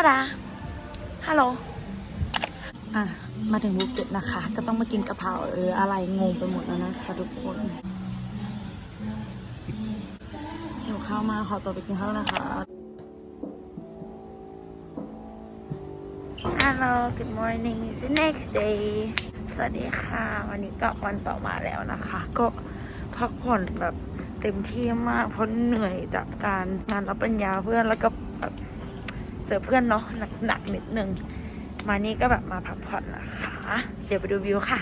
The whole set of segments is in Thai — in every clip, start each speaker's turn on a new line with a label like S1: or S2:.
S1: าดาฮัลโหลอะ มาถึงภูเก็ตนะคะ ก็ต้องมากินกะเพราเอออะไรงงไปหมดแล้วนะคะทุกคนหิวข้าวมากขอตัวไปกินข้าวนะคะ Hello good morning it's the next day สวัสดีค่ะ วันนี้ก็วันต่อมาแล้วนะคะ ก็พักผ่อนแบบเต็มที่มากเพราะเหนื่อยจากการงานรับปริญญาเพื่อนแล้วก็แบบ เจอเพื่อนเนาะหนักๆนิดนึง มานี่ก็แบบมาพักผ่อนนะคะ เดี๋ยวไปดูวิวค่ะ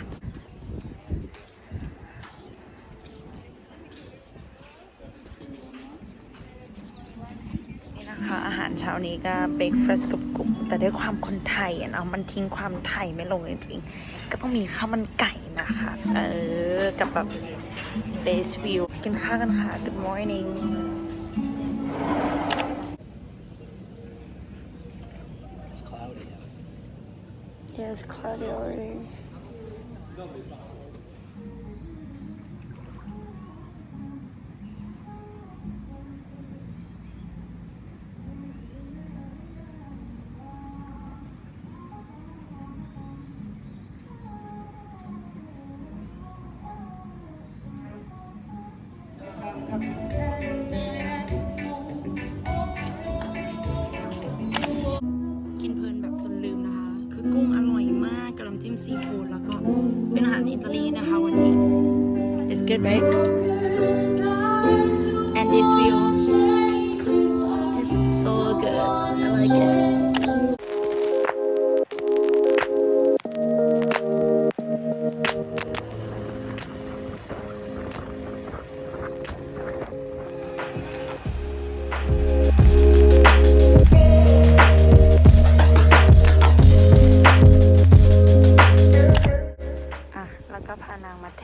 S1: นี่นะคะอาหารเช้านี้ก็เบรกฟาสต์กับกลุ่มแต่ด้วยความคนไทยอะเนาะมันทิ้งความไทยไม่ลงจริงๆก็ต้องมีข้าวมันไก่นะคะ เออ กับแบบเบสวิวกินข้าวกันค่ะ Good morning Yes, cloudy already. It's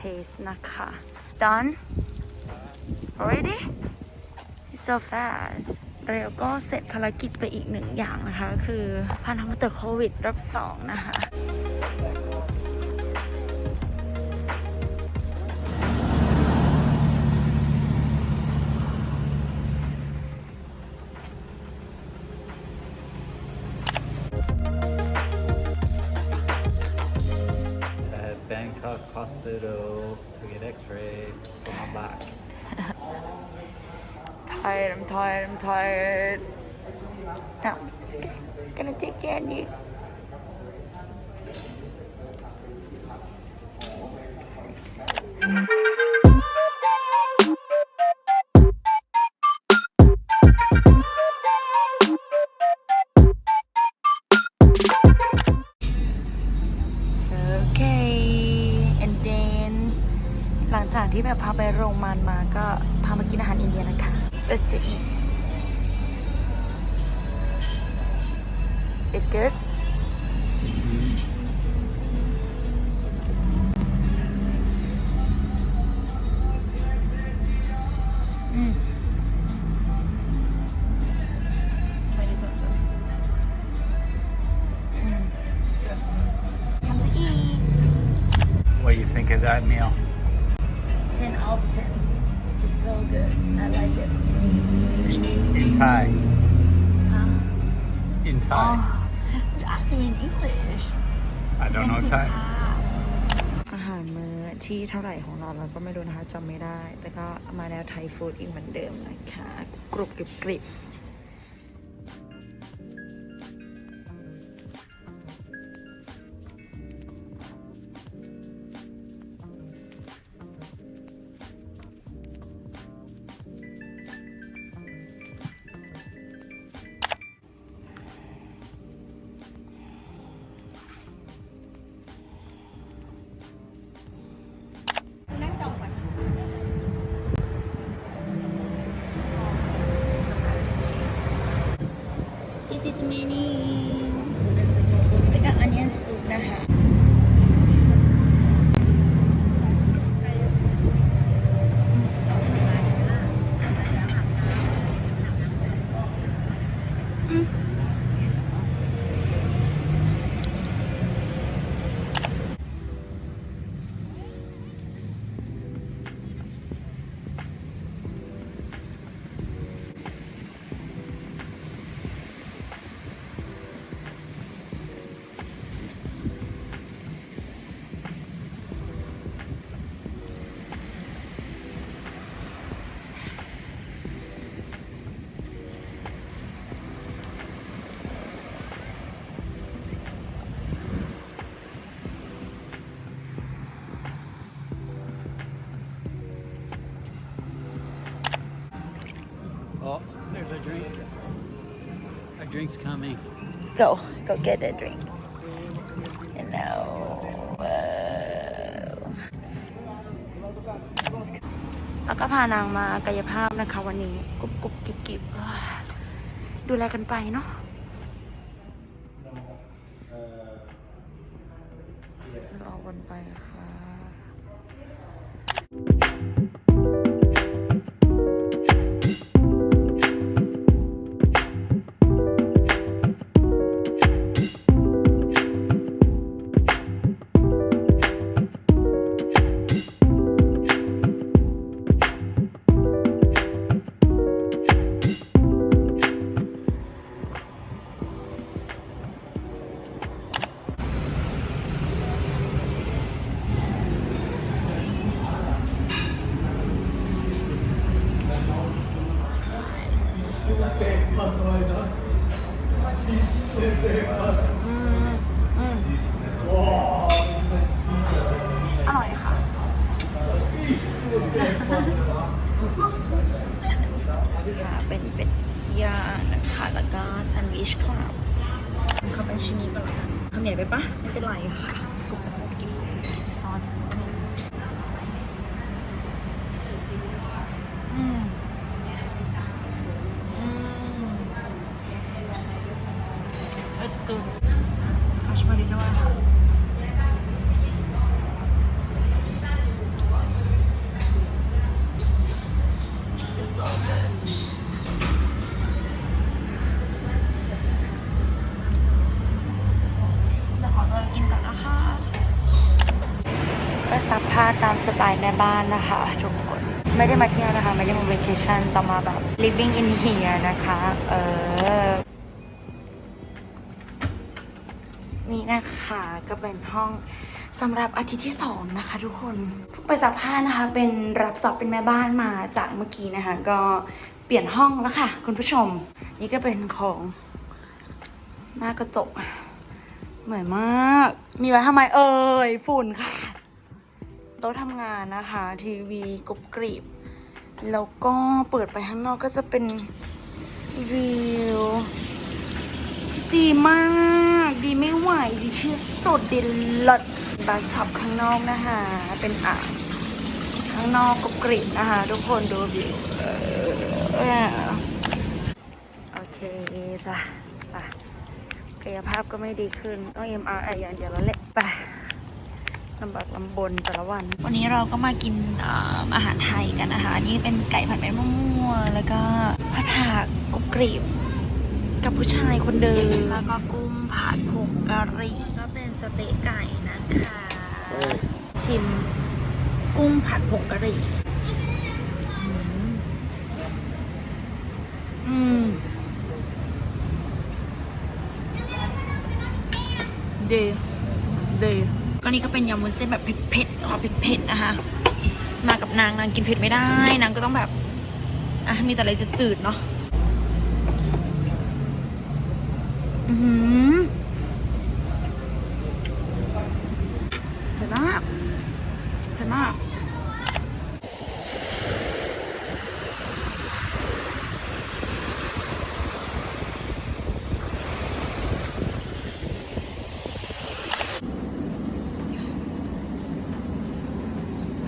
S1: านางมาเทสนะคะ done already It's so fast เร็วก็เสร็จภารกิจไปอีกหนึ่งอย่างนะคะ คือพานางมาตรวจโควิดรอบสองนะคะ
S2: Hospital to get x-ray. For my back.
S1: tired I'm tired I'm tired. Now gonna take care It's good Mm. Try this one first. It's good. Come to eat.
S2: What do you think of that meal?
S1: 10 out of 10. It's so good. I like it.
S2: In Thai.
S1: Uh,
S2: In Thai.
S1: oh, you asked me in English.
S2: I don't know Thai.
S1: อาหารมื้อที่เท่าไหร่ของเราเราก็ไม่รู้นะคะจำไม่ได้ แต่ก็มาแนวไทยฟู้ดอีกเหมือนเดิมนะคะ กรุบกริบกริบ
S2: drinks coming.
S1: go go get a drink you know แล้วก็พานางมากายภาพนะคะวันนี้กรุบกรุบกิบกิบดูแลกันไปเนาะรอวันไปค่ะ อืมอืมอร่อยค่ะ ค่ะเป็นเป็ดย่างนะคะ แล้วก็แซนด์วิชค่ะเขาเป็นชิ้นนี้ก่อนละกันทำใหญ่ไปปะไม่เป็นไรค่ะ สไตล์แม่บ้านนะคะทุกคนไม่ได้มาเที่ยวนะคะไม่ได้มา vacation แต่มาแบบ living in here นะคะ เออ นี่นะคะก็เป็นห้องสำหรับอาทิตย์ที่สองนะคะทุกคนทุกไปสัมภาษณ์นะคะ เป็นรับจอบเป็นแม่บ้านมาจากเมื่อกี้นะคะ ก็เปลี่ยนห้องแล้วค่ะ คุณผู้ชม นี่ก็เป็นของหน้ากระจกเหมือนมาก มีไว้ทำไมเอ่ยฝุ่นค่ะ ต๊ะทำงานนะคะ ทีวีกรุบกรีบ แล้วก็เปิดไปข้างนอกก็จะเป็นวิวดีมาก ดีไม่ไหวดีที่สุดดีเลิศบาร์ท็อปข้างนอกนะคะ เป็นอ่างข้างนอกกรุบกริบนะคะ ทุกคนดูวิวโอเคจ้ะจ้ะกายภาพก็ไม่ดีขึ้นต้อง MRI อย่างเดียวแล้วแหละไป ลำบากลำบนแต่ละวัน วันนี้เราก็มากินอาหารไทยกันนะคะ นี่เป็นไก่ผัดเม็ดมะม่วงแล้วก็ผัดผักกรุบกริบกับผู้ชายคนเดิมแล้วก็กุ้งผัดผงกะหรี่ก็เป็นสเต๊กไก่นะคะ ชิมกุ้งผัดผงกะหรี่อืมเดเด ก็นี่ก็เป็นยำวุ้นเส้นแบบเผ็ดๆขอเผ็ดๆนะคะ มากับนางนางกินเผ็ดไม่ได้ นางก็ต้องแบบ อะ มีแต่อะไรจืดๆเนาะ อือหือเผ็ดมากเผ็ดมาก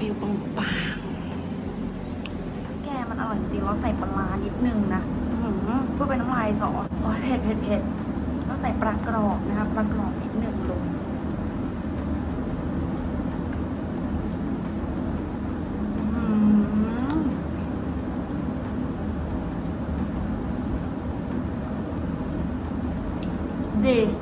S1: วิวปังปังแกมันอร่อยจริงๆเราใส่ปลาร้านิดนึงนะอื้อหือเพื่อเป็นน้ำลายสอโอ้ยเผ็ดเผ็ดเผ็ดก็ใส่ปลากรอบนะคะปลากรอบนิดนึงลงอื้อหือ ดี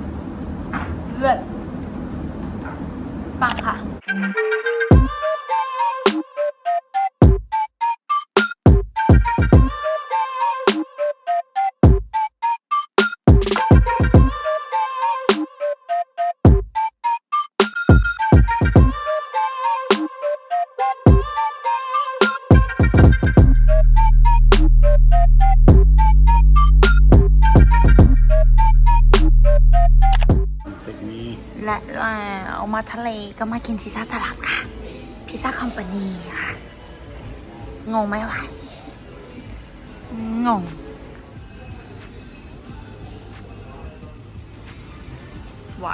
S1: ก็มากินพิซซ่าสลัดค่ะ พิซซ่าคอมพานีค่ะ งงไหมวะ งง ไหว